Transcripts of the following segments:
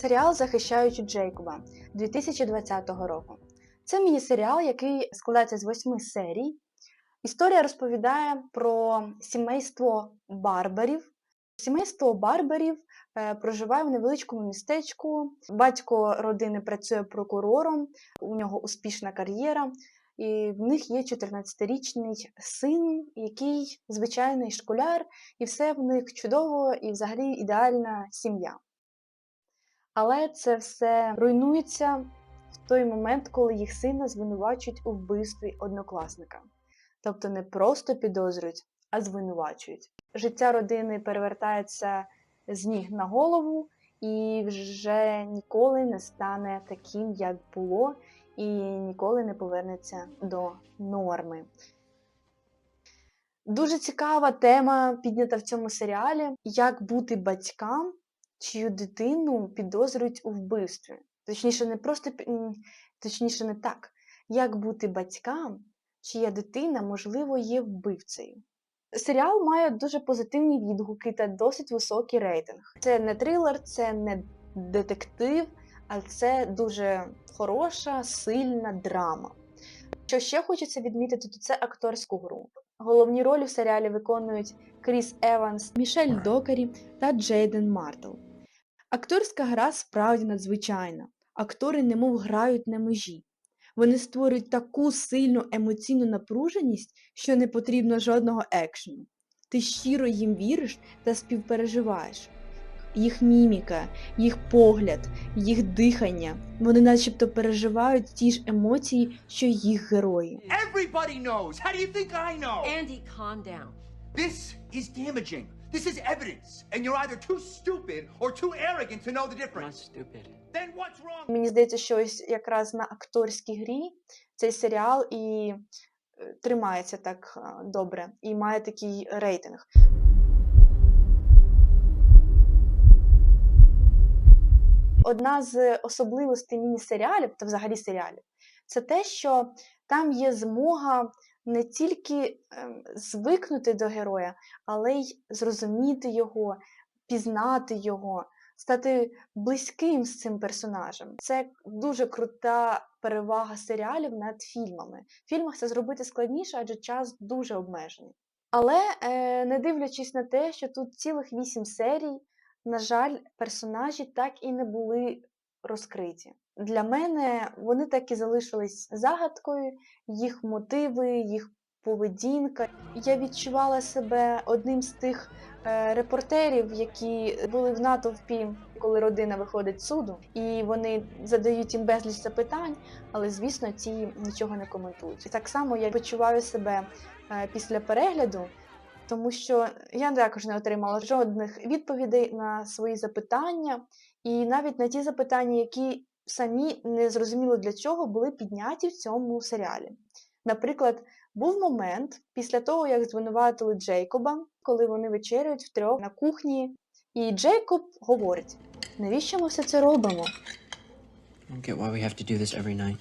Серіал Захищаючи Джейкоба 2020 року. Це міні-серіал, який складається з восьми серій. Історія розповідає про сімейство барбарів. Сімейство барбарів е, проживає в невеличкому містечку. Батько родини працює прокурором, у нього успішна кар'єра, і в них є 14-річний син, який звичайний школяр, і все в них чудово і взагалі ідеальна сім'я. Але це все руйнується в той момент, коли їх сина звинувачують у вбивстві однокласника. Тобто не просто підозрюють, а звинувачують. Життя родини перевертається з ніг на голову і вже ніколи не стане таким, як було, і ніколи не повернеться до норми. Дуже цікава тема піднята в цьому серіалі: як бути батькам, чию дитину підозрюють у вбивстві. Точніше, не просто точніше, не так. Як бути батькам, чия дитина, можливо, є вбивцею. Серіал має дуже позитивні відгуки та досить високий рейтинг. Це не трилер, це не детектив, а це дуже хороша, сильна драма. Що ще хочеться відмітити, то це акторську гру. Головні ролі в серіалі виконують Кріс Еванс, Мішель Докері та Джейден Мартл. Акторська гра справді надзвичайна. Актори немов грають на межі. Вони створюють таку сильну емоційну напруженість, що не потрібно жодного екшену. Ти щиро їм віриш та співпереживаєш. Їх міміка, їх погляд, їх дихання, вони начебто переживають ті ж емоції, що їх герої. Everybody knows. How do you think I know? Andy, calm down. this is damaging. This is evidence. And you're either too stupid or too arrogant to know the I'm not stupid. Then what's wrong? Мені здається, що ось якраз на акторській грі цей серіал і е, тримається так е, добре, і має такий рейтинг. Одна з особливостей міні-серіалів, та взагалі серіалів, це те, що там є змога не тільки ем, звикнути до героя, але й зрозуміти його, пізнати його, стати близьким з цим персонажем. Це дуже крута перевага серіалів над фільмами. В фільмах це зробити складніше, адже час дуже обмежений. Але е, не дивлячись на те, що тут цілих вісім серій, на жаль, персонажі так і не були розкриті. Для мене вони так і залишились загадкою, їх мотиви, їх поведінка. Я відчувала себе одним з тих е, репортерів, які були в натовпі, коли родина виходить з суду, і вони задають їм безліч запитань, але звісно, ті нічого не коментують. І так само я відчуваю себе е, після перегляду. Тому що я також не отримала жодних відповідей на свої запитання, і навіть на ті запитання, які самі не зрозуміло для чого були підняті в цьому серіалі. Наприклад, був момент після того, як звинуватили Джейкоба, коли вони вечеряють втрьох на кухні, і Джейкоб говорить: навіщо ми все це робимо? Get why we have to do this every night.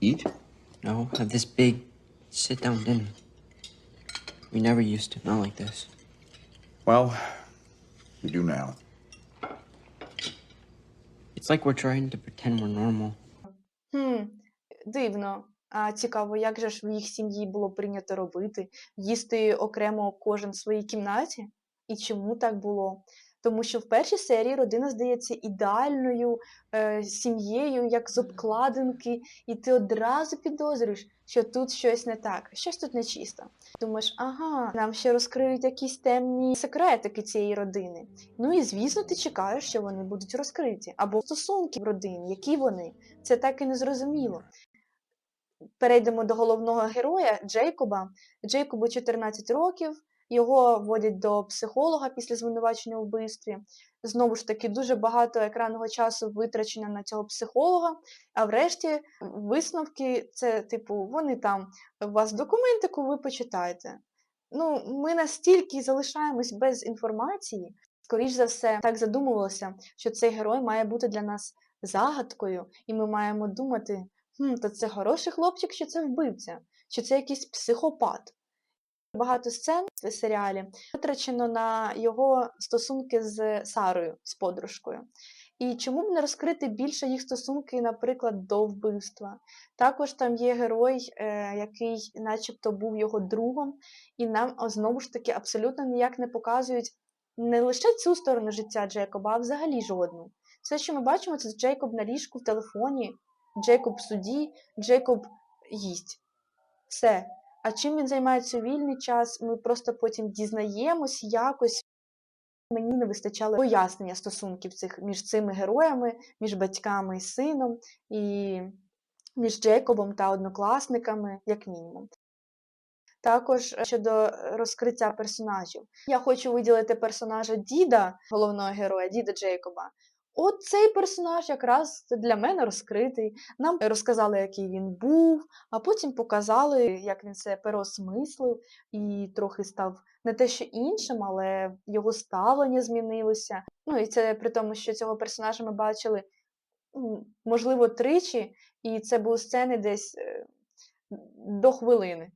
Eat? No, have this big sit down dinner. We never used to, not like this. Well, we do now. It's like we're trying to pretend we're normal. Хм, дивно. А цікаво, як же ж в їх сім'ї було прийнято робити? Їсти окремо кожен в своїй кімнаті? І чому так було? Тому що в першій серії родина здається ідеальною е, сім'єю, як з обкладинки, і ти одразу підозрюєш, що тут щось не так, щось тут нечисто. Думаєш, ага, нам ще розкриють якісь темні секретики цієї родини. Ну і звісно, ти чекаєш, що вони будуть розкриті. Або стосунки в родині, які вони, це так і не зрозуміло. Перейдемо до головного героя Джейкоба. Джейкобу 14 років. Його водять до психолога після звинувачення у вбивстві. Знову ж таки, дуже багато екранного часу витрачено на цього психолога. А врешті висновки це, типу, вони там у вас документику, ви почитаєте. Ну, ми настільки залишаємось без інформації, скоріш за все, так задумувалося, що цей герой має бути для нас загадкою, і ми маємо думати, хм, то це хороший хлопчик, чи це вбивця, чи це якийсь психопат. Багато сцен в серіалі витрачено на його стосунки з Сарою, з подружкою. І чому б не розкрити більше їх стосунки, наприклад, до вбивства? Також там є герой, е, який начебто був його другом, і нам знову ж таки абсолютно ніяк не показують не лише цю сторону життя Джейкоба, а взагалі жодну. Все, що ми бачимо, це Джейкоб на ліжку в телефоні, Джейкоб в суді, Джейкоб їсть. Все. А чим він займається у вільний час, ми просто потім дізнаємось якось. Мені не вистачало пояснення стосунків цих між цими героями, між батьками і сином, і між Джейкобом та однокласниками, як мінімум. Також е, щодо розкриття персонажів. Я хочу виділити персонажа Діда, головного героя, Діда Джейкоба. От цей персонаж якраз для мене розкритий. Нам розказали, який він був, а потім показали, як він це переосмислив і трохи став не те, що іншим, але його ставлення змінилося. Ну і це при тому, що цього персонажа ми бачили, можливо, тричі, і це були сцени десь е, до хвилини.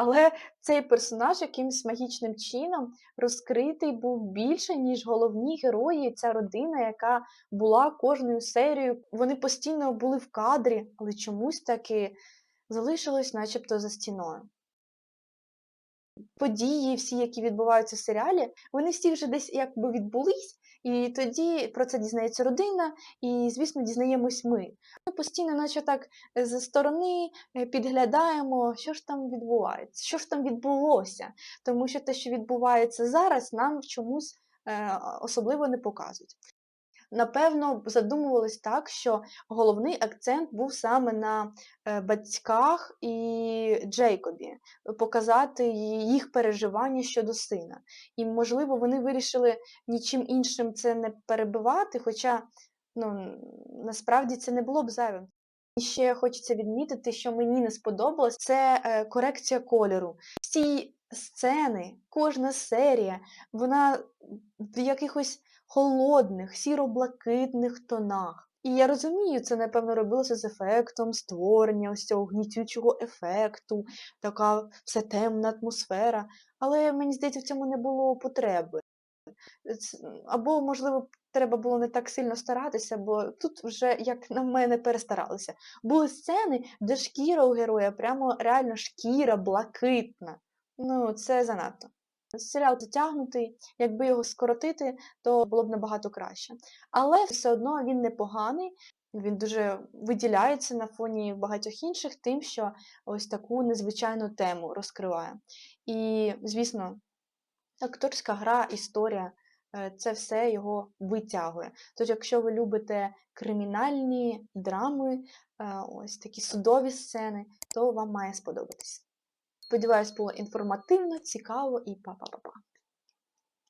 Але цей персонаж якимось магічним чином розкритий був більше, ніж головні герої, ця родина, яка була кожною серією. Вони постійно були в кадрі, але чомусь таки залишилось начебто за стіною. Події, всі, які відбуваються в серіалі, вони всі вже десь якби відбулись, і тоді про це дізнається родина, і, звісно, дізнаємось ми. Ми постійно, наче так, зі сторони е, підглядаємо, що ж там відбувається, що ж там відбулося. Тому що те, що відбувається зараз, нам чомусь е, особливо не показують. Напевно, задумувались так, що головний акцент був саме на е, батьках і Джейкобі, показати їх переживання щодо сина. І, можливо, вони вирішили нічим іншим це не перебивати, хоча ну, насправді це не було б зайвим. І ще хочеться відмітити, що мені не сподобалось, це е, корекція кольору. Всі сцени, кожна серія, вона в якихось холодних, сіро-блакитних тонах. І я розумію, це, напевно, робилося з ефектом створення ось цього гнітючого ефекту, така все темна атмосфера. Але мені здається, в цьому не було потреби. Або, можливо, треба було не так сильно старатися, бо тут вже, як на мене, перестаралися. Були сцени, де шкіра у героя, прямо реально шкіра блакитна. Ну, це занадто. Серіал затягнутий, якби його скоротити, то було б набагато краще. Але все одно він непоганий, він дуже виділяється на фоні багатьох інших тим, що ось таку незвичайну тему розкриває. І, звісно, акторська гра, історія е, це все його витягує. Тож, якщо ви любите кримінальні драми, е, ось такі судові сцени, то вам має сподобатись. Сподіваюсь, було інформативно, цікаво і па-па-па-па.